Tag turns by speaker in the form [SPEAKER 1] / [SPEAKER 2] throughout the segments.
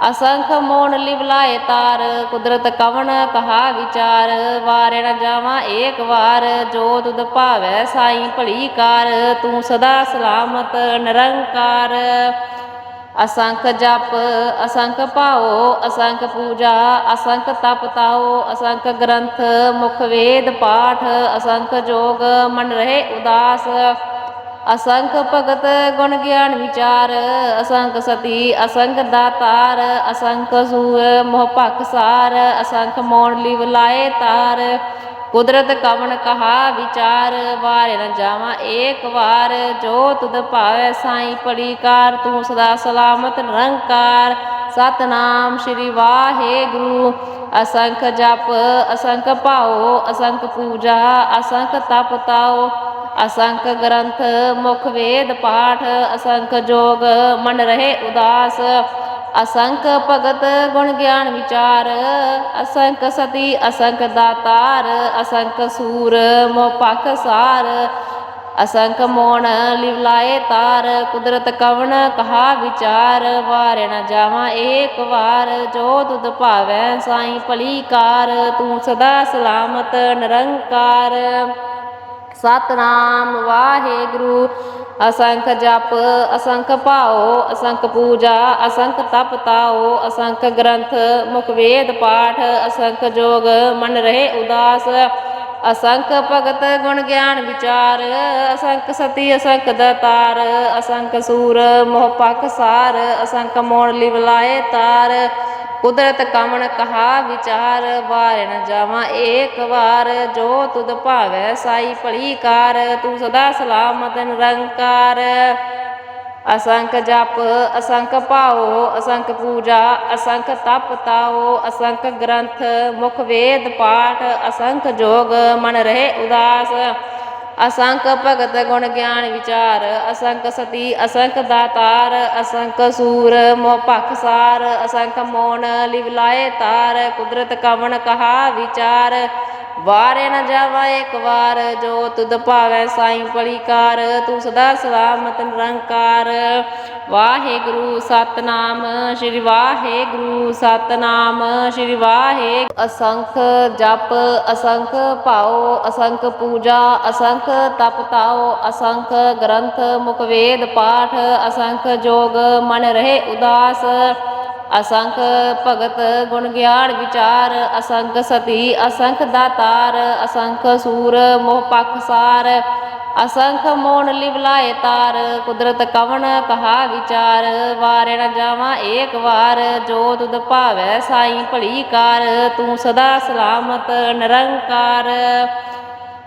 [SPEAKER 1] ਅਸੰਖ ਮੋਨ ਲਿਵਲਾਏ ਤਾਰ, ਕੁਦਰਤ ਕਵਣ ਕਹਾ ਵਿਚਾਰ, ਵਾਰੇ ਨ ਜਾਵਾਂ ਏਕ ਵਾਰ, ਜੋ ਤੁਧ ਭਾਵੈ ਸਾਈ ਭਲੀ ਕਾਰ ਤੂੰ ਸਦਾ ਸਲਾਮਤ ਨਿਰੰਕਾਰ। ਅਸੰਖ ਜਪ, ਅਸੰਖ ਭਾਓ ਅਸੰਖ ਪੂਜਾ, ਅਸੰਖ ਤਪ ਤਾਉ, ਅਸੰਖ ਗ੍ਰੰਥ, ਮੁਖ ਵੇਦ ਪਾਠ, ਅਸੰਖ ਜੋਗ, ਮਨ ਰਹੇ ਉਦਾਸ। ਅਸੰਖ ਭਗਤ ਗੁਣ ਗਿਆਨ ਵਿਚਾਰ, ਅਸੰਖ ਸਤੀ, ਅਸੰਖ ਦਾਤਾਰ, ਅਸੰਖ ਸੂਰ, ਮੋਹ ਭਖਸਾਰ ਅਸੰਖ ਮੋਣ ਲਿਵ ਲਾਏ ਤਾਰ। ਕੁਦਰਤ ਕਵਣ ਕਹਾ ਵਿਚਾਰ ਵਾਰੇ ਨ ਜਾਵਾਂ ਏਕ ਵਾਰ। ਜੋ ਤੁਧ ਭਾਵੈ ਸਾਈ ਪੜੀ ਕਾਰ ਤੂੰ ਸਦਾ ਸਲਾਮਤ ਨਿਰੰਕਾਰ। ਸਤਨਾਮ ਸ਼੍ਰੀ ਵਾਹਿਗੁਰੂ। ਅਸੰਖ ਜਪ, ਅਸੰਖ ਭਾਓ ਅਸੰਖ ਪੂਜਾ, ਅਸੰਖ ਤਪ ਤਾਓ ਅਸੰਖ ਗ੍ਰੰਥ, ਮੁਖ ਵੇਦ, ਪਾਠ, ਅਸੰਖ ਜੋਗ, ਮਨ ਰਹੇ ਉਦਾਸ। ਅਸੰਖ ਭਗਤ ਗੁਣ ਗਿਆਨ ਵਿਚਾਰ, ਅਸੰਖ ਸਤੀ, ਅਸੰਖ ਦਾਤਾਰ, ਅਸੰਖ ਸੂਰ, ਮੋਹ ਪਖ ਸਾਰ। ਅਸੰਖ ਮੋਣ ਲਿਵਲਾਏ ਤਾਰ, ਕੁਦਰਤ ਕਵਣ ਕਹਾ ਵਿਚਾਰ। ਵਾਰੇ ਨ ਜਾਵਾਂ ਏਕ ਵਾਰ, ਜੋ ਤੁਧ ਭਾਵੈ ਸਾਈ ਭਲੀ ਕਾਰ। ਤੂੰ ਸਦਾ ਸਲਾਮਤ, ਨਿਰੰਕਾਰ। ਸਤਨਾਮ ਵਾਹਿਗੁਰੂ। ਅਸੰਖ ਜਪ, ਅਸੰਖ ਭਾਉ, ਅਸੰਖ ਪੂਜਾ, ਅਸੰਖ ਤਪ ਤਾਉ, ਅਸੰਖ ਗ੍ਰੰਥ, ਮੁਖ ਵੇਦ ਪਾਠ, ਅਸੰਖ ਜੋਗ, ਮਨ ਰਹੇ ਉਦਾਸ, ਅਸੰਖ ਭਗਤ ਗੁਣ ਗਿਆਨ ਵਿਚਾਰ, ਅਸੰਖ ਸਤੀ, ਅਸੰਖ ਦਤਾਰ, ਅਸੰਖ ਸੂਰ, ਮੋਹ ਪਖ ਸਾਰ, ਅਸੰਖ ਮੋੜ ਲਿਵਲਾਏ ਤਾਰ ਕੁਦਰਤ ਕਮਣ ਕਹਾ ਵਿਚਾਰ, ਵਾਰ ਨ ਜਾਵਾਂ ਏਕ ਵਾਰ। ਜੋ ਤੁਧ ਭਾਵੈ ਸਾਈ ਭਲੀ ਕਾਰ ਤੂੰ ਸਦਾ ਸਲਾਮਤ ਨਿਰੰਕਾਰ। ਅਸੰਖ ਜਪ, ਅਸੰਖ ਭਾਉ, ਅਸੰਖ ਪੂਜਾ, ਅਸੰਖ ਤਪ ਤਾਓ ਅਸੰਖ ਗ੍ਰੰਥ, ਮੁਖ ਵੇਦ ਪਾਠ, ਅਸੰਖ ਜੋਗ, ਮਨ ਰਹੇ ਉਦਾਸ। ਅਸੰਖ ਭਗਤ ਗੁਣ ਗਿਆਨ ਵਿਚਾਰ, ਅਸੰਖ ਸਤੀ, ਅਸੰਖ ਦਾਤਾਰ, ਅਸੰਖ ਸੂਰ, ਮੋਹ ਭਖਸਾਰ ਅਸੰਖ ਮੋਨ ਲਿਵ ਲਾਏ ਤਾਰ, ਕੁਦਰਤ ਕਵਣ ਕਹਾ ਵਿਚਾਰ। ਵਾਰੇ ਨ ਜਾਵਾ ਇੱਕ ਵਾਰ, ਜੋ ਤੁਧ ਭਾਵੈ ਸਾਈ ਭਲੀ ਤੂੰ ਸਦਾ ਸਲਾਮਤ ਨਿਰੰਕਾਰ। ਵਾਹਿਗੁਰੂ ਸਤਨਾਮ, ਸ਼੍ਰੀ ਵਾਹਿਗੁਰੂ ਸਤਨਾਮ, ਸ਼੍ਰੀ ਵਾਹਿਗੁਰੂ। ਅਸੰਖ ਜਪ, ਅਸੰਖ ਭਾਉ, ਅਸੰਖ ਪੂਜਾ, ਅਸੰਖ ਤਪ ਤਾਉ, ਅਸੰਖ ਗ੍ਰੰਥ ਮੁਖ ਪਾਠ, ਅਸੰਖ ਜੋਗ ਮਨ ਰਹੇ ਉਦਾਸ। ਅਸੰਖ ਭਗਤ ਗੁਣ ਗਿਆਨ ਵਿਚਾਰ, ਅਸੰਖ ਸਤੀ, ਅਸੰਖ ਦਾਤਾਰ, ਅਸੰਖ ਸੂਰ ਮੋਹ ਪਖਸਾਰ ਅਸੰਖ ਮੋਣ ਲਿਵਲਾਏ ਤਾਰ, ਕੁਦਰਤ ਕਵਣ ਕਹਾ ਵਿਚਾਰ ਵਾਰੇ ਨ ਜਾਵਾਂ ਏਕ ਵਾਰ, ਜੋ ਤੁਧ ਭਾਵੈ ਸਾਈ ਭਲੀ ਕਾਰ, ਤੂੰ ਸਦਾ ਸਲਾਮਤ ਨਿਰੰਕਾਰ।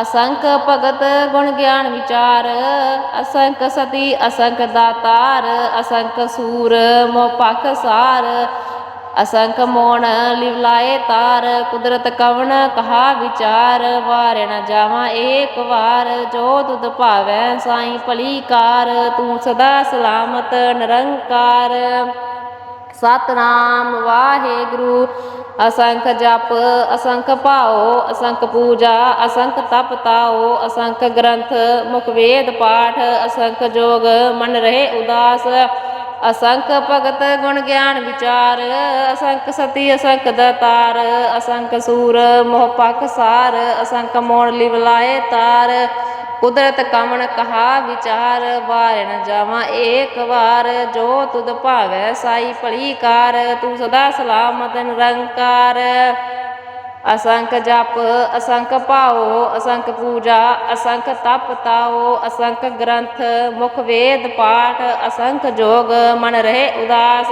[SPEAKER 1] ਅਸੰਖ ਭਗਤ ਗੁਣ ਗਿਆਨ ਵਿਚਾਰ, ਅਸੰਖ ਸਤੀ, ਅਸੰਖ ਦਾਤਾਰ, ਅਸੰਖ ਸੂਰ ਮੋਹ ਪਖਸਾਰ ਅਸੰਖ ਮੋਣ ਲਿਵਲਾਏ ਤਾਰ, ਕੁਦਰਤ ਕਵਣ ਕਹਾ ਵਿਚਾਰ ਵਾਰੇ ਨ ਜਾਵਾਂ ਏਕ ਵਾਰ, ਜੋ ਤੁਧ ਭਾਵੈ ਸਾਈ ਭਲੀ ਕਾਰ, ਤੂੰ ਸਦਾ ਸਲਾਮਤ ਨਿਰੰਕਾਰ। ਸਤਨਾਮ ਵਾਹਿਗੁਰੂ। ਅਸੰਖ ਜਪ, ਅਸੰਖ ਭਾਉ, ਅਸੰਖ ਪੂਜਾ, ਅਸੰਖ ਤਪ ਤਾਉ, ਅਸੰਖ ਗ੍ਰੰਥ, ਮੁਖ ਵੇਦ ਪਾਠ, ਅਸੰਖ ਜੋਗ, ਮਨ ਰਹੇ ਉਦਾਸ। ਅਸੰਖ ਭਗਤ ਗੁਣ ਗਿਆਨ ਵਿਚਾਰ, ਅਸੰਖ ਸਤੀ, ਅਸੰਖ ਦਤਾਰ, ਅਸੰਖ ਸੂਰ, ਮੋਹ ਪਖ ਸਾਰ, ਅਸੰਖ ਮੋਣ ਲਿਵਲਾਏ ਤਾਰ। ਕੁਦਰਤ ਕਵਣ ਕਹਾ ਵਿਚਾਰ ਵਾਰ ਜਾਵਾਂ ਏਕ ਵਾਰ। ਜੋ ਤੁਧ ਭਾਵੈ ਸਾਈ ਭਲੀ ਕਾਰ ਤੂੰ ਸਦਾ ਸਲਾਮਤ ਨਿਰੰਕਾਰ। ਅਸੰਖ ਜਪ, ਅਸੰਖ ਭਾਉ, ਅਸੰਖ ਪੂਜਾ, ਅਸੰਖ ਤਪ ਤਾਓ ਅਸੰਖ ਗ੍ਰੰਥ, ਮੁਖ ਵੇਦ ਪਾਠ, ਅਸੰਖ ਜੋਗ, ਮਨ ਰਹੇ ਉਦਾਸ।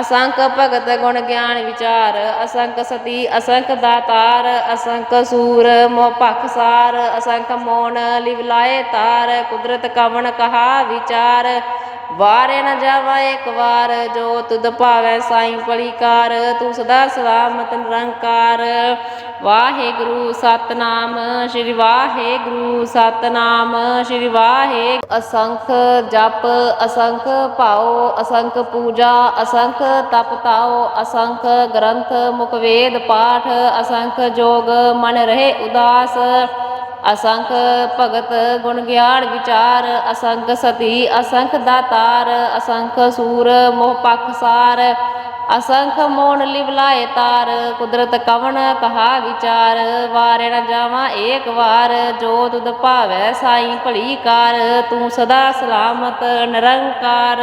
[SPEAKER 1] ਅਸੰਖ ਭਗਤ ਗੁਣ ਗਿਆਨ ਵਿਚਾਰ, ਅਸੰਖ ਸਤੀ, ਅਸੰਖ ਦਾਤਾਰ, ਅਸੰਖ ਸੂਰ ਮੋਹ ਪਖਸਾਰ ਅਸੰਖ ਮੋਨ, ਲਿਵ ਲਾਏ ਤਾਰ, ਕੁਦਰਤ ਕਵਣ ਕਹਾ ਵਿਚਾਰ। ਵਾਰੇ ਨਾ ਜਾਵਾ ਇੱਕ ਵਾਰ, ਜੋ ਤੁਧ ਭਾਵੈ ਸਾਈਂ ਪਲੀਕਾਰ, ਤੂੰ ਸਦਾ ਸਲਾਮਤ ਨਿਰੰਕਾਰ। ਵਾਹਿਗੁਰੂ ਸਤਨਾਮ, ਸ੍ਰੀ ਵਾਹਿਗੁਰੂ ਸਤਨਾਮ, ਸ੍ਰੀ ਵਾਹਿ ਅਸੰਖ ਜਪ, ਅਸੰਖ ਭਾਉ, ਅਸੰਖ ਪੂਜਾ, ਅਸੰਖ ਤਪ ਤਾਉ, ਅਸੰਖ ਗ੍ਰੰਥ ਮੁਖ ਵੇਦ ਪਾਠ, ਅਸੰਖ ਜੋਗ ਮਨ ਰਹੇ ਉਦਾਸ। ਅਸੰਖ ਭਗਤ ਗੁਣ ਗਿਆਨ ਵਿਚਾਰ, ਅਸੰਖ ਸਤੀ, ਅਸੰਖ ਦਾਤਾਰ, ਅਸੰਖ ਸੂਰ ਮੋਹ ਪਖਸਾਰ ਅਸੰਖ ਮੋਨ ਲਿਵਲਾਏ ਤਾਰ, ਕੁਦਰਤ ਕਵਣ ਕਹਾ ਵਿਚਾਰ ਵਾਰੇ ਨ ਜਾਵਾਂ ਏਕ ਵਾਰ, ਜੋ ਤੁਧ ਭਾਵੈ ਸਾਈ ਭਲੀ ਕਾਰ, ਤੂੰ ਸਦਾ ਸਲਾਮਤ, ਨਿਰੰਕਾਰ।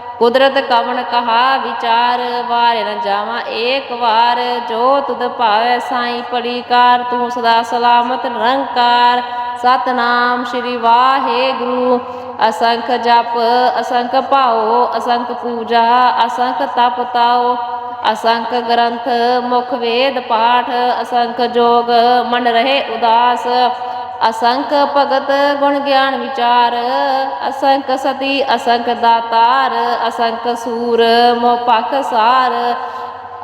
[SPEAKER 1] ਕੁਦਰਤ ਕਵਣ ਕਹਾ ਵਿਚਾਰ ਵਾਰੇ ਨ ਜਾਵਾਂ ਏਕ ਵਾਰ। ਜੋ ਤੁਧ ਭਾਵੈ ਸਾਈ ਪੜੀ ਕਾਰ ਤੂੰ ਸਦਾ ਸਲਾਮਤ ਨਿਰੰਕਾਰ। ਸਤਨਾਮ ਸ੍ਰੀ ਵਾਹਿਗੁਰੂ। ਅਸੰਖ ਜਪ, ਅਸੰਖ ਭਾਓ ਅਸੰਖ ਪੂਜਾ, ਅਸੰਖ ਤਪ ਤਾਓ ਅਸੰਖ ਗ੍ਰੰਥ, ਮੁਖ ਵੇਦ, ਪਾਠ, ਅਸੰਖ ਜੋਗ, ਮਨ ਰਹੇ ਉਦਾਸ। ਅਸੰਖ ਭਗਤ ਗੁਣ ਗਿਆਨ ਵਿਚਾਰ, ਅਸੰਖ ਸਤੀ, ਅਸੰਖ ਦਾਤਾਰ, ਅਸੰਖ ਸੂਰ, ਮੋਹ ਪਖਸਾਰ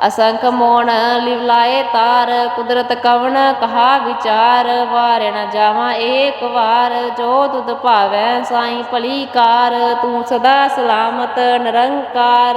[SPEAKER 1] ਅਸੰਖ ਮੋਣ ਲਿਵਲਾਏ ਤਾਰ, ਕੁਦਰਤ ਕਵਣ ਕਹਾ ਵਿਚਾਰ। ਵਾਰੇ ਨ ਜਾਵਾਂ ਏਕ ਵਾਰ, ਜੋ ਤੁਧ ਭਾਵੈ ਸਾਈ ਭਲੀ ਕਾਰ। ਤੂੰ ਸਦਾ ਸਲਾਮਤ, ਨਿਰੰਕਾਰ।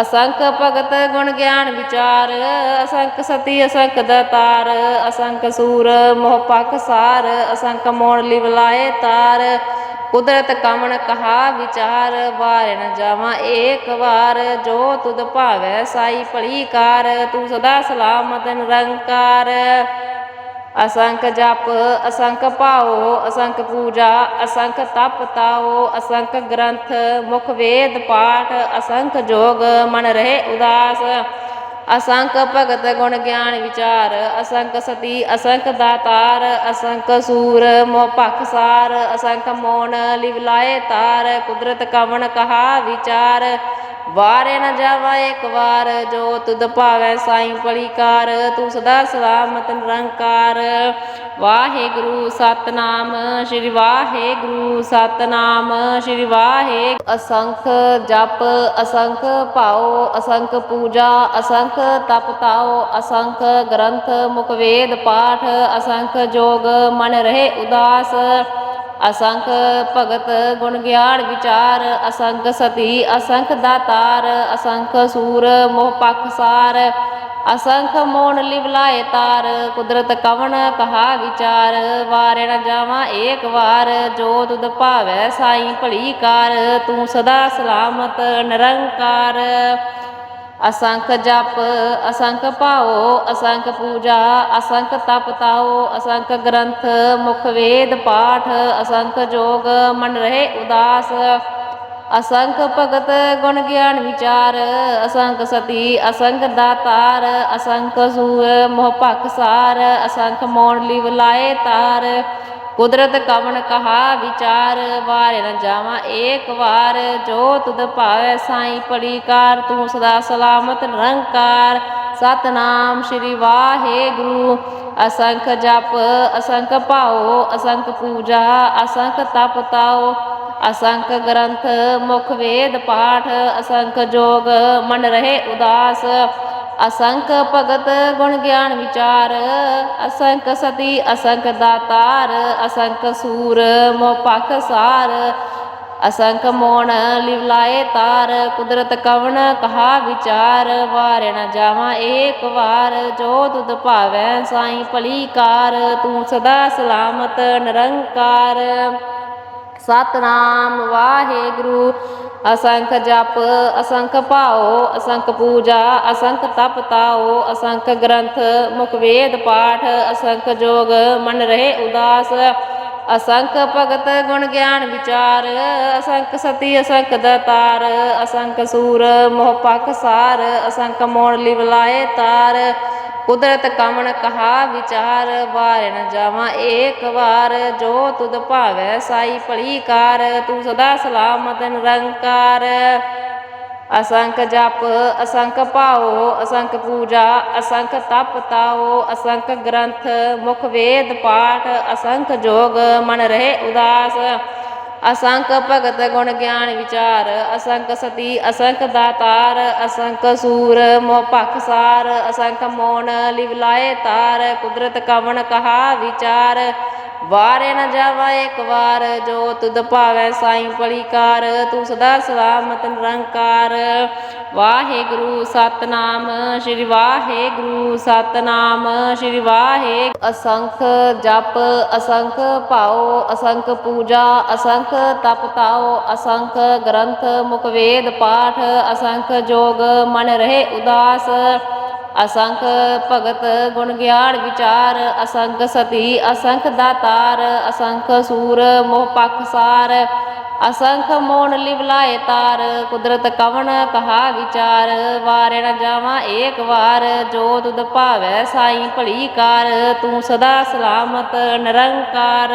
[SPEAKER 1] ਅਸੰਖ ਭਗਤ ਗੁਣ ਗਿਆਨ ਵਿਚਾਰ, ਅਸੰਖ ਸਤੀ, ਅਸੰਖ ਦਤਾਰ, ਅਸੰਖ ਸੂਰ, ਮੋਹ ਪਖਸਾਰ ਅਸੰਖ ਮੋਣ ਲਿਵਲਾਏ ਤਾਰ। ਕੁਦਰਤ ਕਮਣ ਕਹਾ ਵਿਚਾਰ, ਵਾਰ ਜਾਵਾਂ ਏਕ ਵਾਰ। ਜੋ ਤੁਧ ਭਾਵੈ ਸਾਈ ਭਲੀ ਕਾਰ ਤੂੰ ਸਦਾ ਸਲਾਮਤ ਨਿਰੰਕਾਰ। ਅਸੰਖ ਜਪ, ਅਸੰਖ ਭਾਉ, ਅਸੰਖ ਪੂਜਾ, ਅਸੰਖ ਤਪ ਤਾਉ, ਅਸੰਖ ਗ੍ਰੰਥ, ਮੁਖ ਵੇਦ ਪਾਠ, ਅਸੰਖ ਜੋਗ, ਮਨ ਰਹੇ ਉਦਾਸ। ਅਸੰਖ ਭਗਤ ਗੁਣ ਗਿਆਨ ਵਿਚਾਰ, ਅਸੰਖ ਸਤੀ, ਅਸੰਖ ਦਾਤਾਰ, ਅਸੰਖ ਸੂਰ, ਮੋਹ ਪਖਸਾਰ ਅਸੰਖ ਮੋਨ ਲਿਵ ਲਾਏ ਤਾਰ, ਕੁਦਰਤ ਕਵਣ ਕਹਾ ਵਿਚਾਰ। ਵਾਰੇ ਨ ਜਾਵਾ ਇੱਕ ਵਾਰ, ਜੋ ਤੁਧ ਭਾਵੈ ਸਾਈਂ ਪਲੀਕਾਰ ਤੂੰ ਸਦਾ ਸਲਾਮਤ ਨਿਰੰਕਾਰ। ਵਾਹਿਗੁਰੂ ਸਤਨਾਮ, ਸ੍ਰੀ ਵਾਹਿਗੁਰੂ ਸਤਨਾਮ, ਸ੍ਰੀ ਵਾਹਿ ਅਸੰਖ ਜਪ, ਅਸੰਖ ਭਾਉ, ਅਸੰਖ ਪੂਜਾ, ਅਸੰਖ ਤਪ ਤਾਉ, ਅਸੰਖ ਗ੍ਰੰਥ ਮੁਖ ਪਾਠ, ਅਸੰਖ ਜੋਗ ਮਨ ਰਹੇ ਉਦਾਸ। ਅਸੰਖ ਭਗਤ ਗੁਣ ਗਿਆਨ ਵਿਚਾਰ, ਅਸੰਖ ਸਤੀ, ਅਸੰਖ ਦਾਤਾਰ, ਅਸੰਖ ਸੂਰ ਮੋਹ ਪਖਸਾਰ ਅਸੰਖ ਮੋਣ ਲਿਵਲਾਏ ਤਾਰ, ਕੁਦਰਤ ਕਵਣ ਕਹਾ ਵਿਚਾਰ ਵਾਰੇ ਨ ਜਾਵਾਂ ਏਕ ਵਾਰ, ਜੋ ਤੁਧ ਭਾਵੈ ਸਾਈ ਭਲੀ ਕਾਰ, ਤੂੰ ਸਦਾ ਸਲਾਮਤ ਨਿਰੰਕਾਰ। ਅਸੰਖ ਜਪ, ਅਸੰਖ ਭਾਉ, ਅਸੰਖ ਪੂਜਾ, ਅਸੰਖ ਤਪ ਤਾਉ, ਅਸੰਖ ਗ੍ਰੰਥ, ਮੁਖ ਵੇਦ ਪਾਠ, ਅਸੰਖ ਜੋਗ, ਮਨ ਰਹੇ ਉਦਾਸ। ਅਸੰਖ ਭਗਤ ਗੁਣ ਗਿਆਨ ਵਿਚਾਰ, ਅਸੰਖ ਸਤੀ, ਅਸੰਖ ਦਾਤਾਰ, ਅਸੰਖ ਸੂਰ, ਮੋਹ ਪਖਸਾਰ ਅਸੰਖ ਮੋਣ ਲਿਵ ਲਾਏ ਤਾਰ। ਕੁਦਰਤ ਕਵਣ ਕਹਾ ਵਿਚਾਰ, ਵਾਰ ਨ ਜਾਵਾਂ ਏਕ ਵਾਰ। ਜੋ ਤੁਧ ਭਾਵੈ ਸਾਈ ਪੜੀਕਾਰ ਤੂੰ ਸਦਾ ਸਲਾਮਤ ਨਿਰੰਕਾਰ। ਸਤਨਾਮ ਸ੍ਰੀ ਵਾਹਿਗੁਰੂ। ਅਸੰਖ ਜਪ, ਅਸੰਖ ਭਾਉ, ਅਸੰਖ ਪੂਜਾ, ਅਸੰਖ ਤਪ ਤਾਉ। ਅਸੰਖ ਗ੍ਰੰਥ, ਮੁਖ ਵੇਦ ਪਾਠ, ਅਸੰਖ ਜੋਗ, ਮਨ ਰਹੇ ਉਦਾਸ। ਅਸੰਖ ਭਗਤ ਗੁਣ ਗਿਆਨ ਵਿਚਾਰ, ਅਸੰਖ ਸਤੀ, ਅਸੰਖ ਦਾਤਾਰ, ਅਸੰਖ ਸੂਰ ਮੋਹ ਪਖ ਸਾਰ, ਅਸੰਖ ਮੋਣ ਲਿਵਲਾਏ ਤਾਰ, ਕੁਦਰਤ ਕਵਣ ਕਹਾ ਵਿਚਾਰ ਵਾਰੇ ਨ ਜਾਵਾਂ ਏਕ ਵਾਰ, ਜੋ ਤੁਧ ਭਾਵੈ ਸਾਈ ਭਲੀ ਕਾਰ, ਤੂੰ ਸਦਾ ਸਲਾਮਤ ਨਿਰੰਕਾਰ। ਸਤਨਾਮ ਵਾਹਿਗੁਰੂ। ਅਸੰਖ ਜਪ, ਅਸੰਖ ਭਾਉ, ਅਸੰਖ ਪੂਜਾ, ਅਸੰਖ ਤਪ ਤਾਉ, ਅਸੰਖ ਗ੍ਰੰਥ, ਮੁਖ ਵੇਦ ਪਾਠ, ਅਸੰਖ ਜੋਗ, ਮਨ ਰਹੇ ਉਦਾਸ। ਅਸੰਖ ਭਗਤ ਗੁਣ ਗਿਆਨ ਵਿਚਾਰ, ਅਸੰਖ ਸਤੀ, ਅਸੰਖ ਦਤਾਰ, ਅਸੰਖ ਸੂਰ, ਮੋਹ ਪਖ ਸਾਰ, ਅਸੰਖ ਮੋਣ ਲਿਵਲਾਏ ਤਾਰ। ਕੁਦਰਤ ਕਮਣ ਕਹਾ ਵਿਚਾਰ ਵਾਰ ਨ ਜਾਵਾਂ ਏਕ ਵਾਰ। ਜੋ ਤੁਧ ਭਾਵੈ ਸਾਈ ਭਲੀ ਕਾਰ ਤੂੰ ਸਦਾ ਸਲਾਮਤ ਨਿਰੰਕਾਰ। ਅਸੰਖ ਜਪ, ਅਸੰਖ ਭਾਉ, ਅਸੰਖ ਪੂਜਾ, ਅਸੰਖ ਤਪ ਤਾਓ ਅਸੰਖ ਗ੍ਰੰਥ, ਮੁਖ ਵੇਦ ਪਾਠ, ਅਸੰਖ ਜੋਗ, ਮਨ ਰਹੇ ਉਦਾਸ। ਅਸੰਖ ਭਗਤ ਗੁਣ ਗਿਆਨ ਵਿਚਾਰ, ਅਸੰਖ ਸਤੀ, ਅਸੰਖ ਦਾਤਾਰ, ਅਸੰਖ ਸੂਰ ਮੋਹ ਪਖ ਸਾਰ, ਅਸੰਖ ਮੋਣ ਲਿਵ ਲਾਏ ਤਾਰ, ਕੁਦਰਤ ਕਵਣ ਕਹਾ ਵਿਚਾਰ। ਵਾਰੇ ਨ ਜਾਵਾ ਇੱਕ ਵਾਰ, ਜੋ ਤੁਧ ਭਾਵੈ ਸਾਈਂ ਪਲੀਕਾਰ ਤੂੰ ਸਦਾ ਸਲਾਮਤ ਨਿਰੰਕਾਰ। ਵਾਹਿਗੁਰੂ ਸਤਨਾਮ, ਸ੍ਰੀ ਵਾਹਿਗੁਰੂ ਸਤਨਾਮ, ਸ੍ਰੀ ਵਾਹਿ ਅਸੰਖ ਜਪ, ਅਸੰਖ ਭਾਉ, ਅਸੰਖ ਪੂਜਾ, ਅਸੰਖ ਤਪ ਤਾਉ, ਅਸੰਖ ਗ੍ਰੰਥ ਮੁਖਵੇਦ ਪਾਠ, ਅਸੰਖ ਜੋਗ ਮਨ ਰਹੇ ਉਦਾਸ। ਅਸੰਖ ਭਗਤ ਗੁਣ ਗਿਆਨ ਵਿਚਾਰ, ਅਸੰਖ ਸਤੀ, ਅਸੰਖ ਦਾਤਾਰ, ਅਸੰਖ ਸੂਰ ਮੋਹ ਪਖ ਸਾਰ, ਅਸੰਖ ਮੋਣ ਲਿਵਲਾਏ ਤਾਰ, ਕੁਦਰਤ ਕਵਣ ਕਹਾ ਵਿਚਾਰ ਵਾਰੇ ਨ ਜਾਵਾਂ ਏਕ ਵਾਰ, ਜੋ ਤੁਧ ਭਾਵੈ ਸਾਈ ਭਲੀ ਕਾਰ, ਤੂੰ ਸਦਾ ਸਲਾਮਤ ਨਿਰੰਕਾਰ।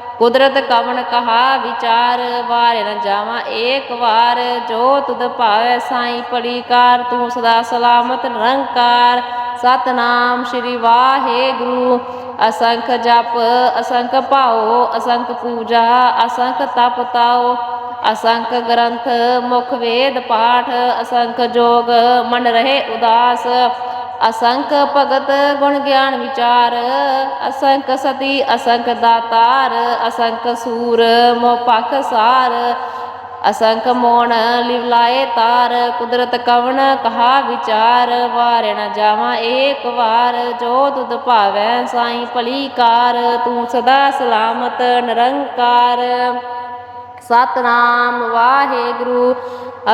[SPEAKER 1] ਕੁਦਰਤ ਕਵਣ ਕਹਾ ਵਿਚਾਰ ਵਾਰੇ ਨ ਜਾਵਾਂ ਏਕ ਵਾਰ। ਜੋ ਤੁਧ ਭਾਵੈ ਸਾਈ ਪੜੀ ਕਾਰ ਤੂੰ ਸਦਾ ਸਲਾਮਤ ਨਿਰੰਕਾਰ। ਸਤਨਾਮ ਸ੍ਰੀ ਵਾਹਿਗੁਰੂ। ਅਸੰਖ ਜਪ, ਅਸੰਖ ਭਾਉ, ਅਸੰਖ ਪੂਜਾ, ਅਸੰਖ ਤਪ ਤਾਉ। ਅਸੰਖ ਗ੍ਰੰਥ, ਮੁਖ ਵੇਦ ਪਾਠ, ਅਸੰਖ ਜੋਗ, ਮਨ ਰਹੇ ਉਦਾਸ। ਅਸੰਖ ਭਗਤ ਗੁਣ ਗਿਆਨ ਵਿਚਾਰ, ਅਸੰਖ ਸਤੀ, ਅਸੰਖ ਦਾਤਾਰ, ਅਸੰਖ ਸੂਰ ਮੋਹ ਪਖ ਸਾਰ, ਅਸੰਖ ਮੋਣ ਲਿਵਲਾਏ ਤਾਰ, ਕੁਦਰਤ ਕਵਣ ਕਹਾ ਵਿਚਾਰ, ਵਾਰੇ ਨ ਜਾਵਾਂ ਏਕ ਵਾਰ, ਜੋ ਤੁਧ ਭਾਵੈ ਸਾਈ ਭਲੀ ਕਾਰ, ਤੂੰ ਸਦਾ ਸਲਾਮਤ ਨਿਰੰਕਾਰ। ਸਤਨਾਮ ਵਾਹਿਗੁਰੂ।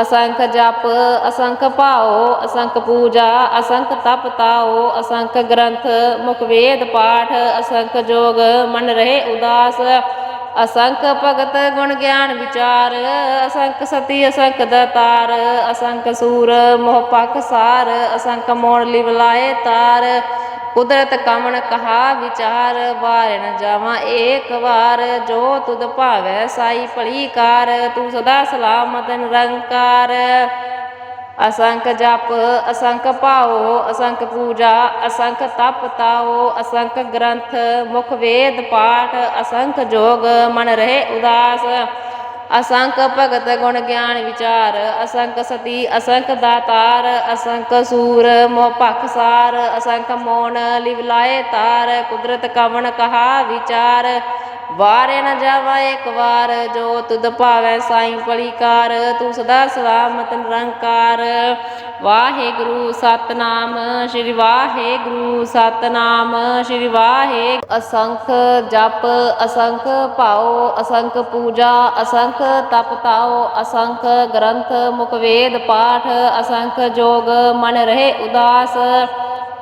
[SPEAKER 1] ਅਸੰਖ ਜਪ, ਅਸੰਖ ਭਾਉ, ਅਸੰਖ ਪੂਜਾ, ਅਸੰਖ ਤਪ ਤਾਉ, ਅਸੰਖ ਗ੍ਰੰਥ, ਮੁਖ ਵੇਦ ਪਾਠ, ਅਸੰਖ ਜੋਗ, ਮਨ ਰਹੇ ਉਦਾਸ। ਅਸੰਖ ਭਗਤ ਗੁਣ ਗਿਆਨ ਵਿਚਾਰ, ਅਸੰਖ ਸਤੀ, ਅਸੰਖ ਦਤਾਰ, ਅਸੰਖ ਸੂਰ, ਮੋਹ ਪਖ ਸਾਰ, ਅਸੰਖ ਮੋੜ ਲਿਵਲਾਏ ਤਾਰ। ਕੁਦਰਤ ਕਮਣ ਕਹਾ ਵਿਚਾਰ, ਵਾਰ ਨ ਜਾਵਾਂ ਏਕ ਵਾਰ। ਜੋ ਤੁਧ ਭਾਵੈ ਸਾਈ ਭਲੀ ਕਾਰ, ਤੂੰ ਸਦਾ ਸਲਾਮਤ ਨਿਰੰਕਾਰ। ਅਸੰਖ ਜਪ, ਅਸੰਖ ਭਾਉ, ਅਸੰਖ ਪੂਜਾ, ਅਸੰਖ ਤਪ ਤਾਓ ਅਸੰਖ ਗ੍ਰੰਥ, ਮੁਖ ਵੇਦ ਪਾਠ, ਅਸੰਖ ਜੋਗ, ਮਨ ਰਹੇ ਉਦਾਸ। ਅਸੰਖ ਭਗਤ ਗੁਣ ਗਿਆਨ ਵਿਚਾਰ, ਅਸੰਖ ਸਤੀ, ਅਸੰਖ ਦਾਤਾਰ, ਅਸੰਖ ਸੂਰ, ਮੋਹ ਭਖ ਸਾਰ, ਅਸੰਖ ਮੋਣ ਲਿਵ ਲਾਏ ਤਾਰ, ਕੁਦਰਤ ਕਵਣ ਕਹਾ ਵਿਚਾਰ। ਵਾਰੇ ਨਾ ਜਾਵਾ ਇੱਕ ਵਾਰ, ਜੋ ਤੁਧ ਭਾਵੈ ਸਾਈ ਪਲੀਕਾਰ ਤੂੰ ਸਦਾ ਸਲਾਮਤ ਨਿਰੰਕਾਰ। ਵਾਹਿਗੁਰੂ ਸਤਨਾਮ, ਸ੍ਰੀ ਵਾਹਿਗੁਰੂ ਸਤਨਾਮ, ਸ੍ਰੀ ਵਾਹਿ, ਅਸੰਖ ਜਪ, ਅਸੰਖ ਭਾਉ, ਅਸੰਖ ਪੂਜਾ, ਅਸੰਖ ਤਪ ਤਾਉ, ਅਸੰਖ ਗ੍ਰੰਥ ਮੁਖਵੇਦ ਪਾਠ, ਅਸੰਖ ਜੋਗ ਮਨ ਰਹੇ ਉਦਾਸ,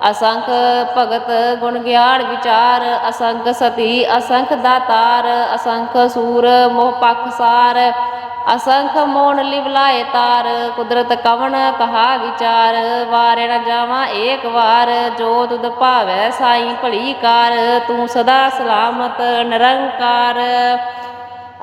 [SPEAKER 1] ਅਸੰਖ ਭਗਤ ਗੁਣ ਗਿਆਨ ਵਿਚਾਰ, ਅਸੰਖ ਸਤੀ, ਅਸੰਖ ਦਾਤਾਰ, ਅਸੰਖ ਸੂਰ ਮੋਹ ਪਖ ਸਾਰ, ਅਸੰਖ ਮੋਣ ਲਿਵਲਾਏ ਤਾਰ, ਕੁਦਰਤ ਕਵਣ ਕਹਾ ਵਿਚਾਰ ਵਾਰੇ ਨ ਜਾਵਾਂ ਏਕ ਵਾਰ, ਜੋ ਤੁਧ ਭਾਵੈ ਸਾਈ ਭਲੀ ਕਾਰ, ਤੂੰ ਸਦਾ ਸਲਾਮਤ ਨਿਰੰਕਾਰ।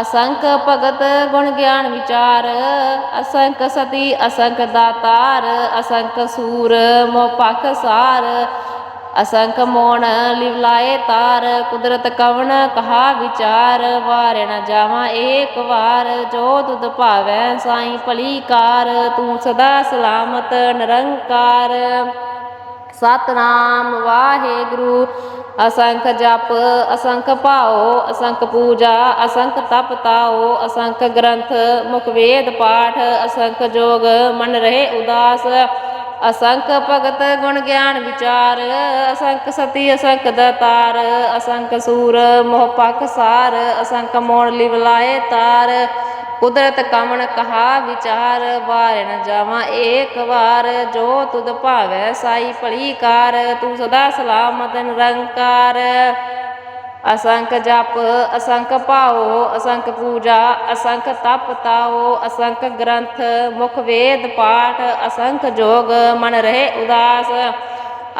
[SPEAKER 1] ਅਸੰਖ ਭਗਤ ਗੁਣ ਗਿਆਨ ਵਿਚਾਰ, ਅਸੰਖ ਸਤੀ, ਅਸੰਖ ਦਾਤਾਰ, ਅਸੰਖ ਸੂਰ ਮੋਹ ਪਖ ਸਾਰ, ਅਸੰਖ ਮੋਣ ਲਿਵਲਾਏ ਤਾਰ, ਕੁਦਰਤ ਕਵਣ ਕਹਾ ਵਿਚਾਰ ਵਾਰੇ ਨ ਜਾਵਾਂ ਏਕ ਵਾਰ, ਜੋ ਤੁਧ ਭਾਵੈ ਸਾਈ ਭਲੀ ਕਾਰ, ਤੂੰ ਸਦਾ ਸਲਾਮਤ ਨਿਰੰਕਾਰ। ਸਤਨਾਮ ਵਾਹਿਗੁਰੂ। ਅਸੰਖ ਜਪ, ਅਸੰਖ ਭਾਉ, ਅਸੰਖ ਪੂਜਾ, ਅਸੰਖ ਤਪ ਤਾਉ, ਅਸੰਖ ਗ੍ਰੰਥ, ਮੁਖ ਵੇਦ ਪਾਠ, ਅਸੰਖ ਜੋਗ, ਮਨ ਰਹੇ ਉਦਾਸ। ਅਸੰਖ ਭਗਤ ਗੁਣ ਗਿਆਨ ਵਿਚਾਰ, ਅਸੰਖ ਸਤੀ, ਅਸੰਖ ਦਤਾਰ, ਅਸੰਖ ਸੂਰ, ਮੋਹ ਪਖ ਸਾਰ, ਅਸੰਖ ਮੋੜ ਲਿਵਲਾਏ ਤਾਰ। ਕੁਦਰਤ ਕਮਣ ਕਹਾ ਵਿਚਾਰ, ਵਾਰ ਨ ਜਾਵਾਂ ਏਕ ਵਾਰ। ਜੋ ਤੁਧ ਭਾਵੈ ਸਾਈ ਭਲੀ ਕਾਰ ਤੂੰ ਸਦਾ ਸਲਾਮਤ ਨਿਰੰਕਾਰ। ਅਸੰਖ ਜਪ, ਅਸੰਖ ਭਾਉ, ਅਸੰਖ ਪੂਜਾ, ਅਸੰਖ ਤਪ ਤਾਓ ਅਸੰਖ ਗ੍ਰੰਥ, ਮੁਖ ਵੇਦ ਪਾਠ, ਅਸੰਖ ਜੋਗ, ਮਨ ਰਹੇ ਉਦਾਸ।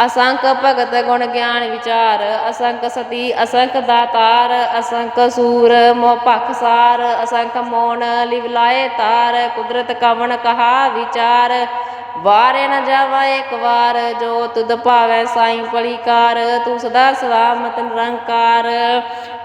[SPEAKER 1] ਅਸੰਖ ਭਗਤ ਗੁਣ ਗਿਆਨ ਵਿਚਾਰ, ਅਸੰਖ ਸਤੀ, ਅਸੰਖ ਦਾਤਾਰ, ਅਸੰਖ ਸੂਰ ਮੋਹ ਭਖ ਸਾਰ, ਅਸੰਖ ਮੋਣ ਲਿਵ ਲਾਏ ਤਾਰ, ਕੁਦਰਤ ਕਵਣ ਕਹਾ ਵਿਚਾਰ। ਵਾਰੇ ਨ ਜਾਵਾ ਇੱਕ ਵਾਰ, ਜੋ ਤੁਧ ਭਾਵੈ ਸਾਈ ਪਲੀ ਤੂੰ ਸਦਾ ਸਲਾਮਤ ਨਿਰੰਕਾਰ।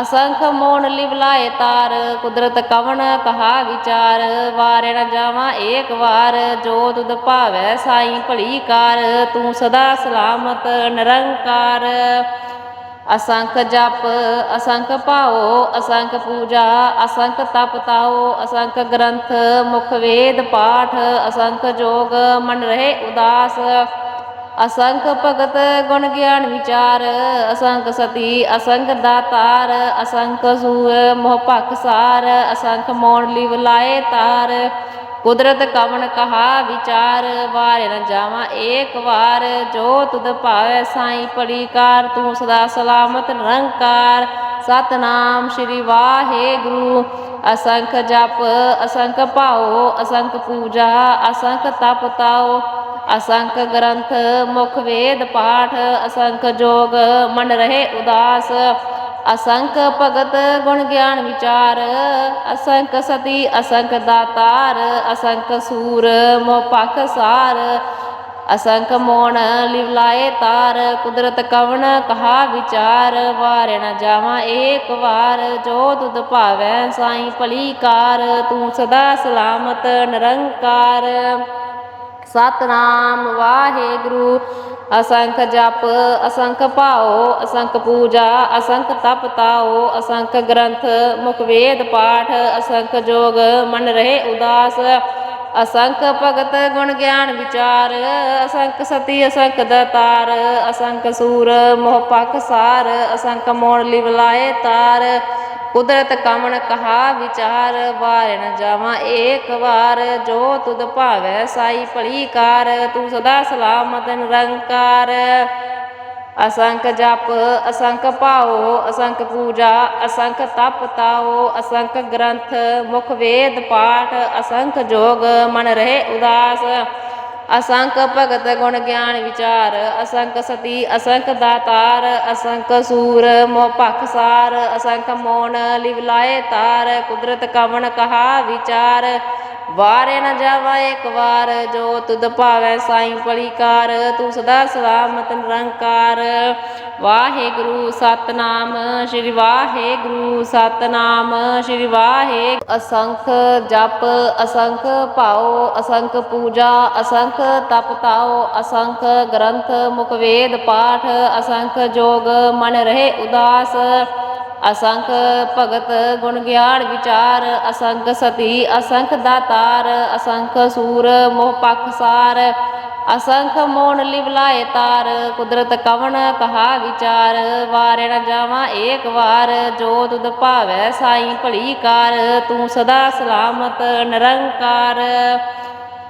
[SPEAKER 1] ਅਸੰਖ ਮੋਣ ਲਿਵਲਾਏ ਤਾਰ, ਕੁਦਰਤ ਕਵਣ ਕਹਾ ਵਿਚਾਰ, ਵਾਰੇ ਨ ਜਾਵਾਂ ਏਕ ਵਾਰ, ਜੋ ਤੁਧ ਭਾਵੈ ਸਾਈ ਭਲੀ ਕਾਰ ਤੂੰ ਸਦਾ ਸਲਾਮਤ ਨਿਰੰਕਾਰ। ਅਸੰਖ ਜਪ, ਅਸੰਖ ਭਾਓ ਅਸੰਖ ਪੂਜਾ, ਅਸੰਖ ਤਪ ਤਾਓ ਅਸੰਖ ਗ੍ਰੰਥ, ਮੁਖ ਵੇਦ ਪਾਠ, ਅਸੰਖ ਜੋਗ, ਮਨ ਰਹੇ ਉਦਾਸ। ਅਸੰਖ ਭਗਤ ਗੁਣ ਗਿਆਨ ਵਿਚਾਰ, ਅਸੰਖ ਸਤੀ, ਅਸੰਖ ਦਾਤਾਰ, ਅਸੰਖ ਸੂਰ, ਮੋਹ ਭਖ ਸਾਰ, ਅਸੰਖ ਮੋਣ ਲਿਵ ਲਾਏ ਤਾਰ। ਕੁਦਰਤ ਕਵਣ ਕਹਾ ਵਿਚਾਰ, ਵਾਰ ਨ ਜਾਵਾਂ ਏਕ ਵਾਰ। ਜੋ ਤੁਧ ਭਾਵੈ ਸਾਈ ਪੜੀ ਕਾਰ ਤੂੰ ਸਦਾ ਸਲਾਮਤ ਨਿਰੰਕਾਰ। ਸਤਨਾਮ ਸ਼੍ਰੀ ਵਾਹਿਗੁਰੂ। ਅਸੰਖ ਜਪ, ਅਸੰਖ ਭਾਉ, ਅਸੰਖ ਪੂਜਾ, ਅਸੰਖ ਤਪ ਤਾਉ। ਅਸੰਖ ਗ੍ਰੰਥ, ਮੁਖ ਵੇਦ, ਪਾਠ, ਅਸੰਖ ਜੋਗ, ਮਨ ਰਹੇ ਉਦਾਸ। ਅਸੰਖ ਭਗਤ ਗੁਣ ਗਿਆਨ ਵਿਚਾਰ, ਅਸੰਖ ਸਤੀ, ਅਸੰਖ ਦਾਤਾਰ, ਅਸੰਖ ਸੂਰ, ਮੋਹ ਪਖ ਸਾਰ। ਅਸੰਖ ਮੋਣ ਲਿਵਲਾਏ ਤਾਰ, ਕੁਦਰਤ ਕਵਣ ਕਹਾ ਵਿਚਾਰ। ਵਾਰ ਨ ਜਾਵਾਂ ਏਕ ਵਾਰ, ਜੋ ਤੁਧ ਭਾਵੈ ਸਾਈ ਭਲੀ ਕਾਰ। ਤੂੰ ਸਦਾ ਸਲਾਮਤ, ਨਿਰੰਕਾਰ। ਸਤਨਾਮ ਵਾਹਿਗੁਰੂ। ਅਸੰਖ ਜਪ, ਅਸੰਖ ਭਾਉ, ਅਸੰਖ ਪੂਜਾ, ਅਸੰਖ ਤਪ ਤਾਉ, ਅਸੰਖ ਗ੍ਰੰਥ, ਮੁਖ ਵੇਦ ਪਾਠ, ਅਸੰਖ ਜੋਗ, ਮਨ ਰਹੇ ਉਦਾਸ। ਅਸੰਖ ਭਗਤ ਗੁਣ ਗਿਆਨ ਵਿਚਾਰ, ਅਸੰਖ ਸਤੀ, ਅਸੰਖ ਦਤਾਰ, ਅਸੰਖ ਸੂਰ, ਮੋਹ ਪਖ ਸਾਰ, ਅਸੰਖ ਮੋੜ ਲਿਵਲਾਏ ਤਾਰ। ਕੁਦਰਤ ਕਮਣ ਕਹਾ ਵਿਚਾਰ, ਵਾਰ ਨ ਜਾਵਾਂ ਏਕ ਵਾਰ। ਜੋ ਤੁਧ ਭਾਵੈ ਸਾਈ ਭਲੀ ਕਾਰ, ਤੂੰ ਸਦਾ ਸਲਾਮਤ ਨਿਰੰਕਾਰ। ਅਸੰਖ ਜਪ, ਅਸੰਖ ਭਾਉ, ਅਸੰਖ ਪੂਜਾ, ਅਸੰਖ ਤਪ ਤਾਓ ਅਸੰਖ ਗ੍ਰੰਥ, ਮੁਖ ਵੇਦ ਪਾਠ, ਅਸੰਖ ਜੋਗ, ਮਨ ਰਹੇ ਉਦਾਸ। ਅਸੰਖ ਭਗਤ ਗੁਣ ਗਿਆਨ ਵਿਚਾਰ, ਅਸੰਖ ਸਤੀ, ਅਸੰਖ ਦਾਤਾਰ, ਅਸੰਖ ਸੂਰ, ਮੋਹ ਭਖ ਸਾਰ, ਅਸੰਖ ਮੋਣ ਲਿਵ ਲਾਏ ਤਾਰ, ਕੁਦਰਤ ਕਵਣ ਕਹਾ ਵਿਚਾਰ। ਵਾਰੇ ਨ ਜਾਵਾ ਇੱਕ ਵਾਰ, ਜੋ ਤੁਧ ਭਾਵੈ ਸਾਈਂ ਪਲੀਕਾਰ ਤੂੰ ਸਦਾ ਸਲਾਮਤ ਨਿਰੰਕਾਰ। ਵਾਹਿਗੁਰੂ ਸਤਨਾਮ, ਸ੍ਰੀ ਵਾਹਿਗੁਰੂ ਸਤਨਾਮ, ਸ੍ਰੀ ਵਾਹਿ ਅਸੰਖ ਜਪ, ਅਸੰਖ ਭਾਉ, ਅਸੰਖ ਪੂਜਾ, ਅਸੰਖ ਤਪ ਤਾਉ, ਅਸੰਖ ਗ੍ਰੰਥ ਮੁਖ ਵੇਦ ਪਾਠ, ਅਸੰਖ ਜੋਗ ਮਨ ਰਹੇ ਉਦਾਸ। ਅਸੰਖ ਭਗਤ ਗੁਣ ਗਿਆਨ ਵਿਚਾਰ, ਅਸੰਖ ਸਤੀ, ਅਸੰਖ ਦਾਤਾਰ, ਅਸੰਖ ਸੂਰ ਮੋਹ ਪਖਸਾਰ ਅਸੰਖ ਮੋਨ ਲਿਵਲਾਏ ਤਾਰ, ਕੁਦਰਤ ਕਵਣ ਕਹਾ ਵਿਚਾਰ ਵਾਰੇ ਨ ਜਾਵਾਂ ਏਕ ਵਾਰ, ਜੋ ਤੁਧ ਭਾਵੈ ਸਾਈਂ ਭਲੀ ਕਾਰ, ਤੂੰ ਸਦਾ ਸਲਾਮਤ ਨਿਰੰਕਾਰ।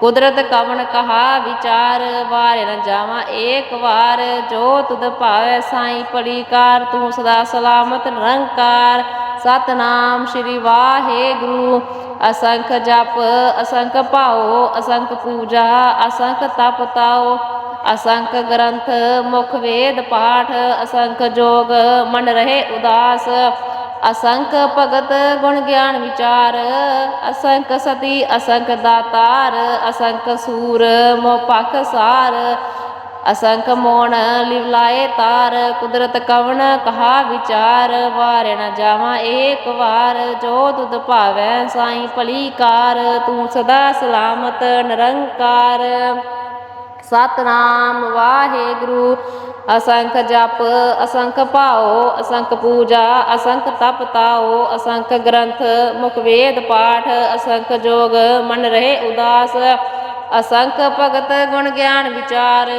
[SPEAKER 1] ਕੁਦਰਤ ਕਵਣ ਕਹਾ ਵਿਚਾਰ, ਵਾਰੇ ਨ ਜਾਵਾਂ ਏਕ ਵਾਰ। ਜੋ ਤੁਧ ਭਾਵੈ ਸਾਈਂ ਪੜੀ ਤੂੰ ਸਦਾ ਸਲਾਮਤ ਨਿਰੰਕਾਰ। ਸਤਨਾਮ ਸ੍ਰੀ ਵਾਹਿਗੁਰੂ। ਅਸੰਖ ਜਪ, ਅਸੰਖ ਭਾਉ, ਅਸੰਖ ਪੂਜਾ, ਅਸੰਖ ਤਪ ਤਾਉ। ਅਸੰਖ ਗ੍ਰੰਥ, ਮੁਖ ਵੇਦ ਪਾਠ, ਅਸੰਖ ਜੋਗ, ਮਨ ਰਹੇ ਉਦਾਸ। ਅਸੰਖ ਭਗਤ ਗੁਣ ਗਿਆਨ ਵਿਚਾਰ, ਅਸੰਖ ਸਤੀ, ਅਸੰਖ ਦਾਤਾਰ, ਅਸੰਖ ਸੂਰ ਮੋਹ ਪਖਸਾਰ ਅਸੰਖ ਮੋਣ ਲਿਵਲਾਏ ਤਾਰ, ਕੁਦਰਤ ਕਵਣ ਕਹਾ ਵਿਚਾਰ ਵਾਰੇ ਨ ਜਾਵਾਂ ਏਕ ਵਾਰ, ਜੋ ਤੁਧ ਭਾਵੈ ਸਾਈਂ ਭਲੀ ਕਾਰ, ਤੂੰ ਸਦਾ ਸਲਾਮਤ ਨਿਰੰਕਾਰ। ਸਤਨਾਮ ਵਾਹਿਗੁਰੂ। ਅਸੰਖ ਜਪ, ਅਸੰਖ ਭਾਉ, ਅਸੰਖ ਪੂਜਾ, ਅਸੰਖ ਤਪ ਤਾਉ, ਅਸੰਖ ਗ੍ਰੰਥ, ਮੁਖ ਵੇਦ ਪਾਠ, ਅਸੰਖ ਜੋਗ, ਮਨ ਰਹੇ ਉਦਾਸ। ਅਸੰਖ ਭਗਤ ਗੁਣ ਗਿਆਨ ਵਿਚਾਰ,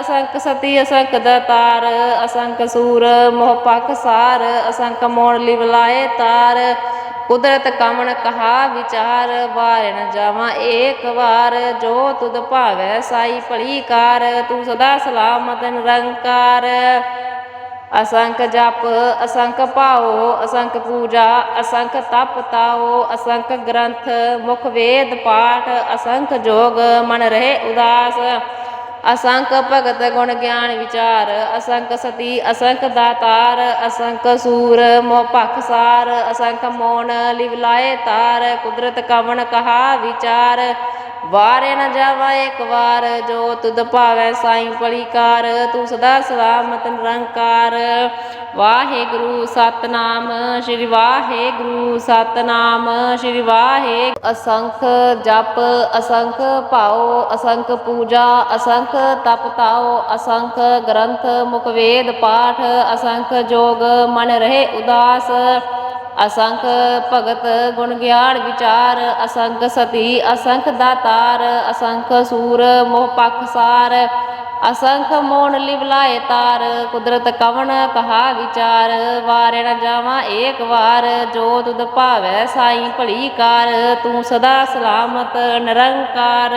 [SPEAKER 1] ਅਸੰਖ ਸਤੀ, ਅਸੰਖ ਦਤਾਰ, ਅਸੰਖ ਸੂਰ, ਮੋਹ ਪਖਸਾਰ ਅਸੰਖ ਮੋਣ ਲਿਵਲਾਏ ਤਾਰ। ਕੁਦਰਤ ਕਮਣ ਕਹਾ ਵਿਚਾਰ ਵਾਰ ਨ ਜਾਵਾਂ ਏਕ ਵਾਰ। ਜੋ ਤੁਧ ਭਾਵੈ ਸਾਈ ਭਲੀ ਕਾਰ ਤੂੰ ਸਦਾ ਸਲਾਮਤ ਨਿਰੰਕਾਰ। ਅਸੰਖ ਜਪ, ਅਸੰਖ ਭਾਉ, ਅਸੰਖ ਪੂਜਾ, ਅਸੰਖ ਤਪ ਤਾਓ ਅਸੰਖ ਗ੍ਰੰਥ, ਮੁਖ ਵੇਦ ਪਾਠ, ਅਸੰਖ ਜੋਗ, ਮਨ ਰਹੇ ਉਦਾਸ। ਅਸੰਖ ਭਗਤ ਗੁਣ ਗਿਆਨ ਵਿਚਾਰ, ਅਸੰਖ ਸਤੀ, ਅਸੰਖ ਦਾਤਾਰ, ਅਸੰਖ ਸੂਰ ਮੋਹ ਪਖਸਾਰ ਅਸੰਖ ਮੋਨ ਲਿਵਲਾਏ ਤਾਰ, ਕੁਦਰਤ ਕਵਣ ਕਹਾ ਵਿਚਾਰ। ਵਾਰੇ ਨ ਜਾਵਾ ਇੱਕ ਵਾਰ, ਜੋ ਤੁਧ ਭਾਵੈ ਸਾਈਂ ਪਲੀਕਾਰ ਤੂੰ ਸਦਾ ਸਲਾਮਤ ਨਿਰੰਕਾਰ। ਵਾਹਿਗੁਰੂ ਸਤਨਾਮ, ਸ੍ਰੀ ਵਾਹਿਗੁਰੂ ਸਤਨਾਮ, ਸ੍ਰੀ ਵਾਹਿ ਅਸੰਖ ਜਪ, ਅਸੰਖ ਭਾਉ, ਅਸੰਖ ਪੂਜਾ, ਅਸੰਖ ਤਪ ਤਾਉ, ਅਸੰਖ ਗ੍ਰੰਥ ਮੁਕਵੇਦ ਪਾਠ, ਅਸੰਖ ਜੋਗ, ਮਨ ਰਹੇ ਉਦਾਸ। ਅਸੰਖ ਭਗਤ ਗੁਣ ਗਿਆਨ ਵਿਚਾਰ, ਅਸੰਖ ਸਤੀ, ਅਸੰਖ ਦਾਤਾਰ, ਅਸੰਖ ਸੂਰ ਮੋਹ ਪਖਸਾਰ ਅਸੰਖ ਮੋਣ ਲਿਵਲਾਏ ਤਾਰ, ਕੁਦਰਤ ਕਵਣ ਕਹਾ ਵਿਚਾਰ ਵਾਰੇ ਨ ਜਾਵਾਂ ਏਕ ਵਾਰ, ਜੋ ਤੁਧ ਭਾਵੈ ਸਾਈਂ ਭਲੀ ਕਾਰ, ਤੂੰ ਸਦਾ ਸਲਾਮਤ ਨਿਰੰਕਾਰ।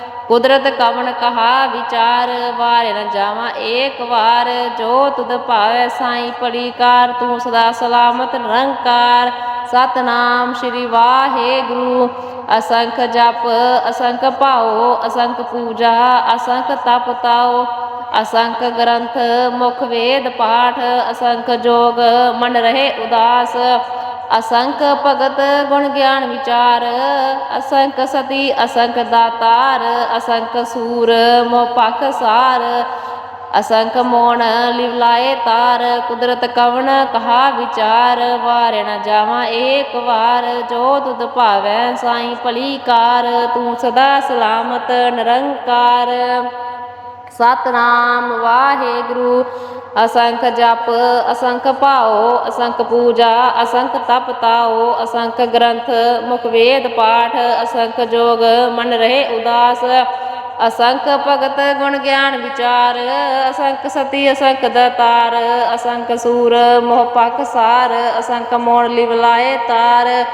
[SPEAKER 1] ਕੁਦਰਤ ਕਵਣ ਕਹਾ ਵਿਚਾਰ, ਵਾਰੇ ਨ ਜਾਵਾਂ ਏਕ ਵਾਰ। ਜੋ ਤੁਧ ਭਾਵੈ ਸਾਈਂ ਪੜੀ ਕਾਰ ਤੂੰ ਸਦਾ ਸਲਾਮਤ ਨਿਰੰਕਾਰ। ਸਤਨਾਮ ਸ੍ਰੀ ਵਾਹਿਗੁਰੂ। ਅਸੰਖ ਜਪ, ਅਸੰਖ ਭਾਉ, ਅਸੰਖ ਪੂਜਾ, ਅਸੰਖ ਤਪ ਤਾਉ। ਅਸੰਖ ਗ੍ਰੰਥ, ਮੁਖ ਵੇਦ ਪਾਠ, ਅਸੰਖ ਜੋਗ, ਮਨ ਰਹੇ ਉਦਾਸ। ਅਸੰਖ ਭਗਤ ਗੁਣ ਗਿਆਨ ਵਿਚਾਰ, ਅਸੰਖ ਸਤੀ, ਅਸੰਖ ਦਾਤਾਰ, ਅਸੰਖ ਸੂਰ ਮੋਹ ਪਖਸਾਰ ਅਸੰਖ ਮੋਣ ਲਿਵਲਾਏ ਤਾਰ, ਕੁਦਰਤ ਕਵਣ ਕਹਾ ਵਿਚਾਰ, ਵਾਰੇ ਨ ਜਾਵਾਂ ਏਕ ਵਾਰ, ਜੋ ਤੁਧ ਭਾਵੈ ਸਾਈਂ ਭਲੀ ਕਾਰ, ਤੂੰ ਸਦਾ ਸਲਾਮਤ ਨਿਰੰਕਾਰ। ਸਤਨਾਮ ਵਾਹਿਗੁਰੂ ਅਸੰਖ ਜਪ, ਅਸੰਖ ਭਾਉ, ਅਸੰਖ ਪੂਜਾ, ਅਸੰਖ ਤਪ ਤਾਉ, ਅਸੰਖ ਗ੍ਰੰਥ, ਮੁਖ ਵੇਦ ਪਾਠ, ਅਸੰਖ ਜੋਗ, ਮਨ ਰਹੇ ਉਦਾਸ ਅਸੰਖ ਭਗਤ ਗੁਣ ਗਿਆਨ ਵਿਚਾਰ, ਅਸੰਖ ਸਤੀ, ਅਸੰਖ ਦਤਾਰ, ਅਸੰਖ ਸੂਰ, ਮੋਹ ਪਖ ਸਾਰ, ਅਸੰਖ ਮੋਣ ਲਿਵਲਾਏ ਤਾਰ।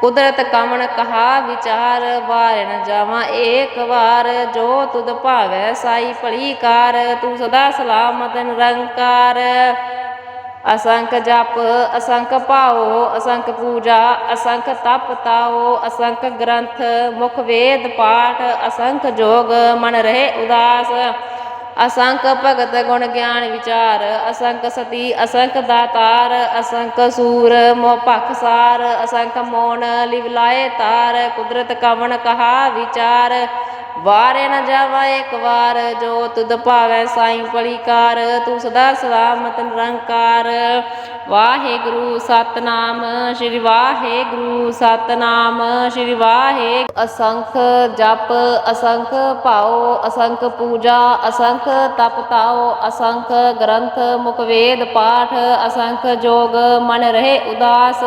[SPEAKER 1] ਕੁਦਰਤ ਕਮਣ ਕਹਾ ਵਿਚਾਰ ਵਾਰ ਜਾਵਾਂ ਏਕ ਵਾਰ। ਜੋ ਤੁਧ ਭਾਵੈ ਸਾਈ ਭਲੀ ਕਾਰ, ਤੂੰ ਸਦਾ ਸਲਾਮਤ ਨਿਰੰਕਾਰ। ਅਸੰਖ ਜਪ, ਅਸੰਖ ਭਾਉ, ਅਸੰਖ ਪੂਜਾ, ਅਸੰਖ ਤਪ ਤਾਉ, ਅਸੰਖ ਗ੍ਰੰਥ, ਮੁਖ ਵੇਦ ਪਾਠ, ਅਸੰਖ ਜੋਗ, ਮਨ ਰਹੇ ਉਦਾਸ। ਅਸੰਖ ਭਗਤ ਗੁਣ ਗਿਆਨ ਵਿਚਾਰ, ਅਸੰਖ ਸਤੀ, ਅਸੰਖ ਦਾਤਾਰ, ਅਸੰਖ ਸੂਰ ਮੋ ਭਖ ਸਾਰ, ਅਸੰਖ ਮੋਨ, ਲਿਵ ਲਾਏ ਤਾਰ, ਕੁਦਰਤ ਕਵਣ ਕਹਾ ਵਿਚਾਰ। ਵਾਰੇ ਨਾ ਜਾਵਾ ਇੱਕ ਵਾਰ, ਜੋ ਤੁਧ ਭਾਵੈ ਸਾਈਂ ਪਲੀਕਾਰ ਤੂੰ ਸਦਾ ਸਲਾਮਤ ਨਿਰੰਕਾਰ। ਵਾਹਿਗੁਰੂ ਸਤਨਾਮ, ਸ਼੍ਰੀ ਵਾਹਿਗੁਰੂ ਸਤਨਾਮ, ਸ਼੍ਰੀ ਵਾਹਿਗੁਰੂ। ਅਸੰਖ ਜਪ, ਅਸੰਖ ਭਾਉ, ਅਸੰਖ ਪੂਜਾ, ਅਸੰਖ ਤਪ ਤਾਉ, ਅਸੰਖ ਗ੍ਰੰਥ ਮੁਖ ਵੇਦ ਪਾਠ, ਅਸੰਖ ਜੋਗ ਮਨ ਰਹੇ ਉਦਾਸ।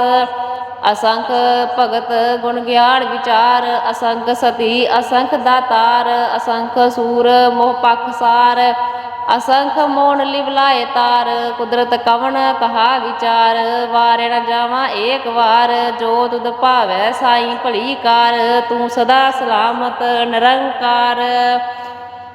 [SPEAKER 1] ਅਸੰਖ ਭਗਤ ਗੁਣ ਗਿਆਨ ਵਿਚਾਰ, ਅਸੰਖ ਸਤੀ, ਅਸੰਖ ਦਾਤਾਰ, ਅਸੰਖ ਸੂਰ ਮੋਹ ਪਖ ਸਾਰ, ਅਸੰਖ ਮੋਣ ਲਿਵਲਾਏ ਤਾਰ, ਕੁਦਰਤ ਕਵਣ ਕਹਾ ਵਿਚਾਰ, ਵਾਰੇ ਨ ਜਾਵਾਂ ਏਕ ਵਾਰ, ਜੋ ਤੁਧ ਭਾਵੈ ਸਾਈ ਭਲੀ ਕਾਰ, ਤੂੰ ਸਦਾ ਸਲਾਮਤ ਨਿਰੰਕਾਰ।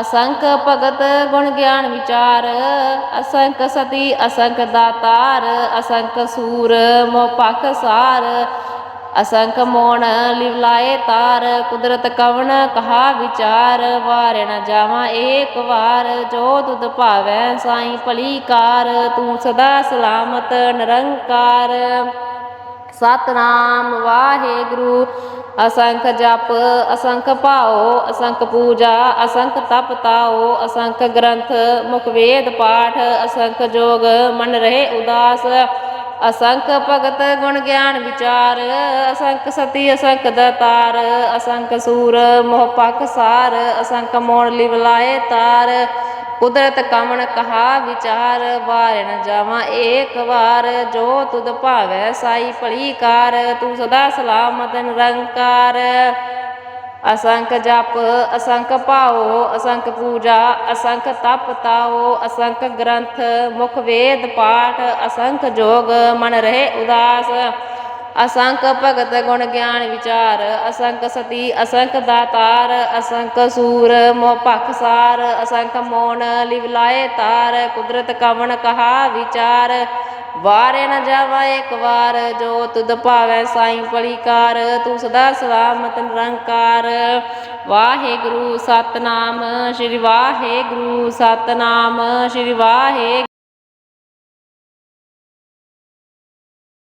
[SPEAKER 1] ਅਸੰਖ ਭਗਤ ਗੁਣ ਗਿਆਨ ਵਿਚਾਰ, ਅਸੰਖ ਸਤੀ, ਅਸੰਖ ਦਾਤਾਰ, ਅਸੰਖ ਸੂਰ, ਮੋਹ ਪਖ ਸਾਰ, ਅਸੰਖ ਮੋਣ ਲਿਵ ਤਾਰ, ਕੁਦਰਤ ਕਵਣ ਕਹਾ ਵਿਚਾਰ, ਵਾਰੇ ਨ ਜਾਵਾਂ ਏਕ ਵਾਰ, ਜੋ ਤੁਧ ਭਾਵੈ ਸਾਈ ਭਲੀ ਕਾਰ ਤੂੰ ਸਦਾ ਸਲਾਮਤ ਨਿਰੰਕਾਰ। ਸਤਨਾਮ ਵਾਹਿਗੁਰੂ। ਅਸੰਖ ਜਪ, ਅਸੰਖ ਭਾਉ, ਅਸੰਖ ਪੂਜਾ, ਅਸੰਖ ਤਪ ਤਾਉ, ਅਸੰਖ ਗ੍ਰੰਥ, ਮੁਖ ਵੇਦ ਪਾਠ, ਅਸੰਖ ਜੋਗ, ਮਨ ਰਹੇ ਉਦਾਸ, ਅਸੰਖ ਭਗਤ ਗੁਣ ਗਿਆਨ ਵਿਚਾਰ, ਅਸੰਖ ਸਤੀ, ਅਸੰਖ ਦਤਾਰ, ਅਸੰਖ ਸੂਰ, ਮੋਹ ਪਖ ਸਾਰ, ਅਸੰਖ ਮੋੜ ਲਿਵਲਾਏ ਤਾਰ ਕੁਦਰਤ ਕਮਣ ਕਹਾ ਵਿਚਾਰ, ਵਾਰ ਜਾਵਾਂ ਏਕ ਵਾਰ। ਜੋ ਤੁਧ ਭਾਵੈ ਸਾਈ ਭਲੀ ਕਾਰ ਤੂੰ ਸਦਾ ਸਲਾਮਤ ਨਿਰੰਕਾਰ। ਅਸੰਖ ਜਪ, ਅਸੰਖ ਭਾਉ, ਅਸੰਖ ਪੂਜਾ, ਅਸੰਖ ਤਪ ਤਾਓ ਅਸੰਖ ਗ੍ਰੰਥ, ਮੁਖ ਵੇਦ ਪਾਠ, ਅਸੰਖ ਜੋਗ, ਮਨ ਰਹੇ ਉਦਾਸ। ਅਸੰਖ ਭਗਤ ਗੁਣ ਗਿਆਨ ਵਿਚਾਰ, ਅਸੰਖ ਸਤੀ, ਅਸੰਖ ਦਾਤਾਰ, ਅਸੰਖ ਸੂਰ ਮੋਹ ਭਖ ਸਾਰ, ਅਸੰਖ ਮੋਣ, ਲਿਵ ਲਾਏ ਤਾਰ, ਕੁਦਰਤ ਕਵਣ ਕਹਾ ਵਿਚਾਰ। ਵਾਰੇ ਨ ਜਾਵਾ ਇੱਕ ਵਾਰ, ਜੋ ਤੁਧ ਭਾਵੈ ਸਾਈਂ ਪਲੀਕਾਰ, ਤੂੰ ਸਦਾ ਸਲਾਮਤ ਨਿਰੰਕਾਰ। ਵਾਹਿਗੁਰੂ ਸਤਨਾਮ, ਸ਼੍ਰੀ ਵਾਹਿਗੁਰੂ ਸਤਨਾਮ, ਸ਼੍ਰੀ ਵਾਹਿ